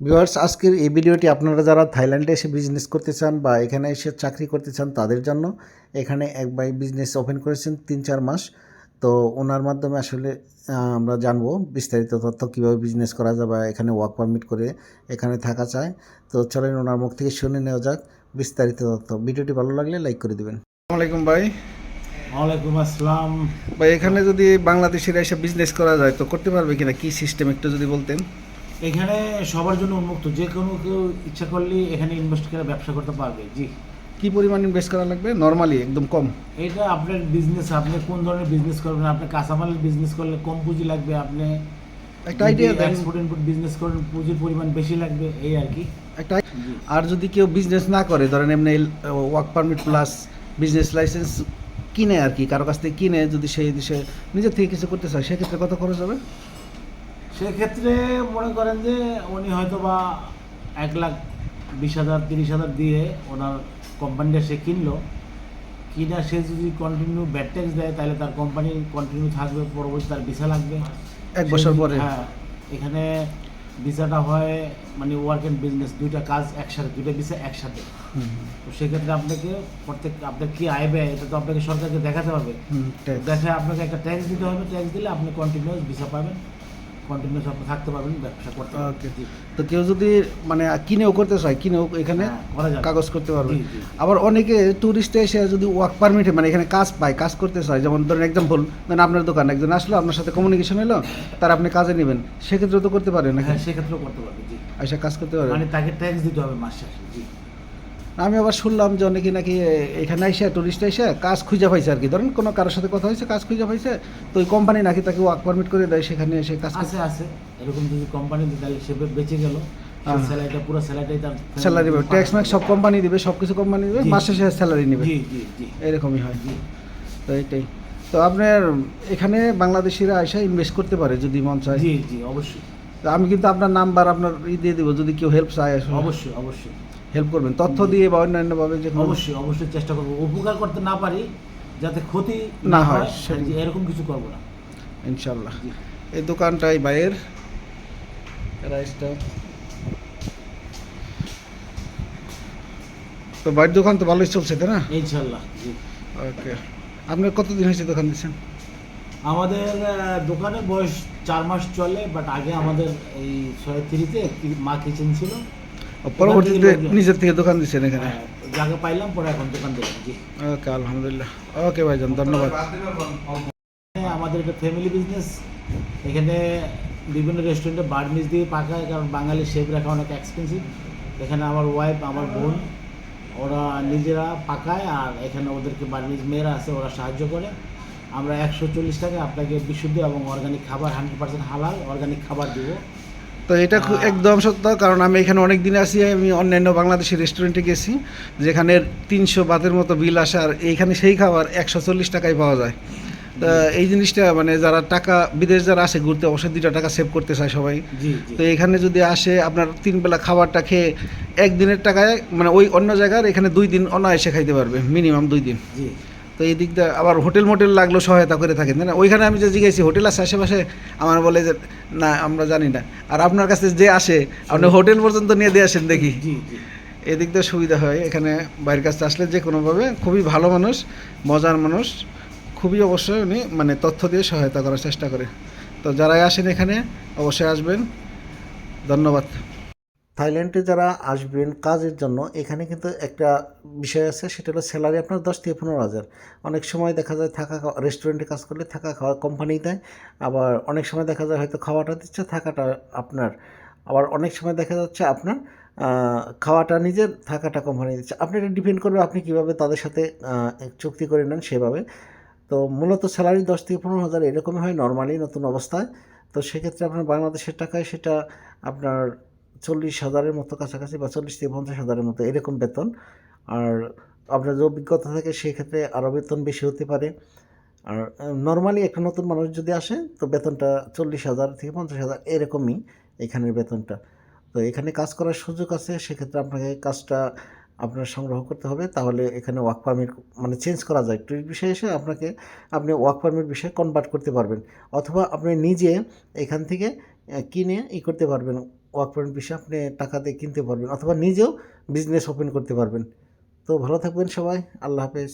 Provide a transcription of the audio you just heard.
Viewers আজকের এই ভিডিওটি আপনারা যারা থাইল্যান্ডে এসে বিজনেস করতে চান বা এখানে এসে চাকরি করতে চান তাদের জন্য এখানে এক ভাই বিজনেস ওপেন করেছেন তিন চার মাস। তো ওনার মাধ্যমে আসলে আমরা জানব বিস্তারিত তথ্য কীভাবে বিজনেস করা যায় বা এখানে ওয়ার্ক পারমিট করে এখানে থাকা চায় তো চলেন ওনার মুখ থেকে শুনে নেওয়া যাক বিস্তারিত তথ্য। ভিডিওটি ভালো লাগলে লাইক করে দিবেন। আসসালামাইকুম ভাই। ওয়ালাইকুম আসসালাম। ভাই এখানে যদি বাংলাদেশিরা এসে বিজনেস করা যায় তো করতে পারবে কিনা? কি সিস্টেম একটু যদি বলতেন? এখানে সবার জন্য উন্মুক্ত। যে কোনো কেউ ইচ্ছা করলে এখানে ইনভেস্ট করে ব্যবসা করতে পারবে। জি। কি পরিমাণ ইনভেস্ট করা লাগবে? নর্মালি একদম কম। এটা আপনার বিজনেস আপনি কোন ধরনের বিজনেস করবেন? আপনি কাঁচামালের বিজনেস করলে কম পুঁজি লাগবে আপনি। একটা আইডিয়া দেন। এক্সপোর্ট ইনপুট বিজনেস করেন পুঁজির পরিমাণ বেশি লাগবে এই আর কি। একটা আর যদি কেউ বিজনেস না করে ধরেন এমনি work permit plus business licence কিনে আর কি কারও কাছ থেকে কিনে যদি সেই দেশে নিজের থেকে কিছু করতে চায় সেক্ষেত্রে কত খরচ হবে? সেক্ষেত্রে মনে করেন যে উনি হয়তো বা এক লাখ বিশ হাজার তিরিশ হাজার দিয়ে ওনার কোম্পানিটা সে কিনলো। কিনা সে যদি কন্টিনিউ ব্যাড ট্যাক্স দেয় তাহলে তার কোম্পানি কন্টিনিউ থাকবে পরবর্তী তার ভিসা লাগবে। এক বছর পরে। হ্যাঁ এখানে ভিসাটা হয় মানে ওয়ার্ক অ্যান্ড বিজনেস দুইটা কাজ একসাথে দুইটা ভিসা একসাথে। তো সেক্ষেত্রে আপনাকে প্রত্যেক আপনার কি আয় ব্যয় এটা তো আপনাকে সরকারকে দেখাতে হবে। দেখে আপনাকে একটা ট্যাক্স দিতে হবে। ট্যাক্স দিলে আপনি কন্টিনিউয়াস ভিসা পাবেন। কন্টিনিউয়াস আপনি থাকতে পারবেন ব্যবসা করতে. জি। তো কেউ যদি মানে কিনেও করতে চায় কিনেও এখানে হ্যাঁ। কাগজ করতে পারবে। আবার অনেকে ট্যুরিস্টে এসে যদি ওয়ার্ক পারমিটে মানে এখানে কাজ পায় কাজ করতে চায় যেমন ধরেন এক্সাম্পল ধরেন আপনার দোকান একজন আসলো আপনার সাথে কমিউনিকেশন হলো তার আপনি কাজে নেবেন সেক্ষেত্রে তো করতে পারেন হ্যাঁ সেক্ষেত্রেও করতে পারবে জি এসে কাজ করতে পারেন মানে তাকে ট্যাক্স দিতে হবে মাস শেষে জি আমি আবার শুনলাম যে অনেকে নাকি এখানে এসে টুরিস্ট এসে কাজ খুঁজে পাইছে আর কি। ধরেন কোনো কারোর সাথে কথা হয়েছে কাজ খুঁজে পাইছে তো ওই কোম্পানি নাকি তাকে ওয়ার্ক পারমিট করে দেয় সেখানে এসে কাজ আছে আছে। এরকম যদি কোম্পানি তাহলে সে বেঁচে গেল। স্যালারিটা পুরো স্যালারিটাই তার স্যালারি ট্যাক্স ম্যাক্স সব কোম্পানি দিবে সব কিছু কোম্পানি দিবে। মাসে শেষে স্যালারি নেবে। জি জি জি। এরকমই হয়। জি। তো এইটাই তো আপনার এখানে বাংলাদেশিরা এসে ইনভেস্ট করতে পারে যদি মন চায়। জি জি অবশ্যই। আমি কিন্তু আপনার নাম্বার আপনার ই দিয়ে দেবো যদি কেউ হেল্প চায় অবশ্যই অবশ্যই। হেল্প করবেন। তথ্য দিয়ে বা অন্যান্যভাবে যে অবশ্যই অবশ্যই চেষ্টা করব। উপকার করতে না পারি যাতে ক্ষতি না হয়, এরকম কিছু করব না। ইনশাল্লাহ এই দোকানটাই বাইরের রাইসটা তো বাইরের দোকান তো ভালোই চলছে তাই না? ইনশাল্লাহ জি। ওকে আপনার কতদিন হয়েছে দোকান দিচ্ছেন? আমাদের আহ, দোকানের বয়স চার মাস চলে বাট আগে আমাদের এই ছয় থ্রিতে মা কিচেন ছিল। পরবর্তীতে নিজের থেকে দোকান দিচ্ছেন এখানে? হ্যাঁ, জায়গা পাইলাম পরে এখন দোকান দিলাম জি। ওকে আলহামদুলিল্লাহ। ওকে ভাইজান ধন্যবাদ। এখানে আমাদের এটা ফ্যামিলি বিজনেস এখানে বিভিন্ন রেস্টুরেন্টে বার্মিজ দিয়ে পাকায় কারণ বাঙালি শেপ রাখা অনেক এক্সপেন্সিভ এখানে আমার ওয়াইফ আমার বোন ওরা নিজেরা পাকায় আর এখানে ওদেরকে বার্মিজ মেয়েরা আছে ওরা সাহায্য করে। আমরা একশো চল্লিশ টাকা আপনাকে বিশুদ্ধ এবং অর্গানিক খাবার হান্ড্রেড পার্সেন্ট হালাল অর্গানিক খাবার দিব। তো এটা খুব একদম সত্য কারণ আমি এখানে অনেক দিন আছি আমি অন্যান্য বাংলাদেশি রেস্টুরেন্টে গেছি যেখানে তিনশো বাতের মতো বিল আসে আর এইখানে সেই খাবার একশো চল্লিশ টাকায় পাওয়া যায়। তো এই জিনিসটা মানে যারা টাকা বিদেশ যারা আসে ঘুরতে অবশ্যই দুইটা টাকা সেভ করতে চায় সবাই। তো এখানে যদি আসে আপনার তিন বেলা খাবারটা খেয়ে একদিনের টাকায় মানে ওই অন্য জায়গার এখানে দুই দিন অনায়াসে খাইতে পারবে মিনিমাম দুই দিন। জি। তো এই দিকটা আবার হোটেল মোটেল লাগল সহায়তা করে থাকেন না? ওইখানে আমি যে জিজ্ঞাসি হোটেল আছে আশেপাশে? আমার বলে যে না আমরা জানি না। আর আপনার কাছে যে আসে আপনি হোটেল পর্যন্ত নিয়ে দিয়ে আসেন দেখি। এদিক দিয়ে সুবিধা হয় এখানে বাইরের কাছে আসলে যে কোনোভাবে খুবই ভালো মানুষ মজার মানুষ খুবই অবশ্যই উনি মানে তথ্য দিয়ে সহায়তা করার চেষ্টা করে। তো যারাই আসেন এখানে অবশ্যই আসবেন। ধন্যবাদ। থাইল্যান্ডে যারা আসবেন কাজের জন্য, এখানে কিন্তু একটা বিষয় আছে, সেটা হলো স্যালারি আপনার দশ থেকে পনেরো হাজার। অনেক সময় দেখা যায় থাকা রেস্টুরেন্টে কাজ করলে থাকা খাওয়া কোম্পানি দেয়, আবার অনেক সময় দেখা যায় হয়তো খাওয়াটা দিচ্ছে, থাকাটা আপনার। আবার অনেক সময় দেখা যাচ্ছে আপনার খাওয়াটা নিজের, থাকাটা কোম্পানি দিচ্ছে। আপনি এটা ডিপেন্ড করবে আপনি কীভাবে তাদের সাথে চুক্তি করে নেন সেভাবে। তো মূলত স্যালারি দশ থেকে পনেরো হাজার এরকমই হয় নর্মালি নতুন অবস্থায়। তো সেক্ষেত্রে আপনার বাংলাদেশের টাকায় সেটা আপনার চল্লিশ হাজারের মতো কাছাকাছি বা চল্লিশ থেকে পঞ্চাশ হাজারের মতো এরকম বেতন। আর আপনার যে অভিজ্ঞতা থাকে সেক্ষেত্রে আরও বেতন বেশি হতে পারে। আর নর্মালি একটা নতুন মানুষ যদি আসে, তো বেতনটা চল্লিশ হাজার থেকে পঞ্চাশ হাজার এরকমই এখানের বেতনটা। তো এখানে কাজ করার সুযোগ আছে, সেক্ষেত্রে আপনাকে কাজটা আপনার সংগ্রহ করতে হবে। তাহলে এখানে ওয়ার্ক পারমিট মানে চেঞ্জ করা যায়। টুরিস্ট বিষয়ে এসে আপনাকে, আপনি ওয়ার্ক পারমিট বিষয়ে কনভার্ট করতে পারবেন। অথবা আপনি নিজে এখান থেকে কিনে ই করতে পারবেন। ওয়ার্ক পয়েন্ট বিষয়ে আপনি টাকা দিয়ে কিনতে পারবেন অথবা নিজেও বিজনেস ওপেন করতে পারবেন। তো ভালো থাকবেন সবাই, আল্লাহ হাফেজ।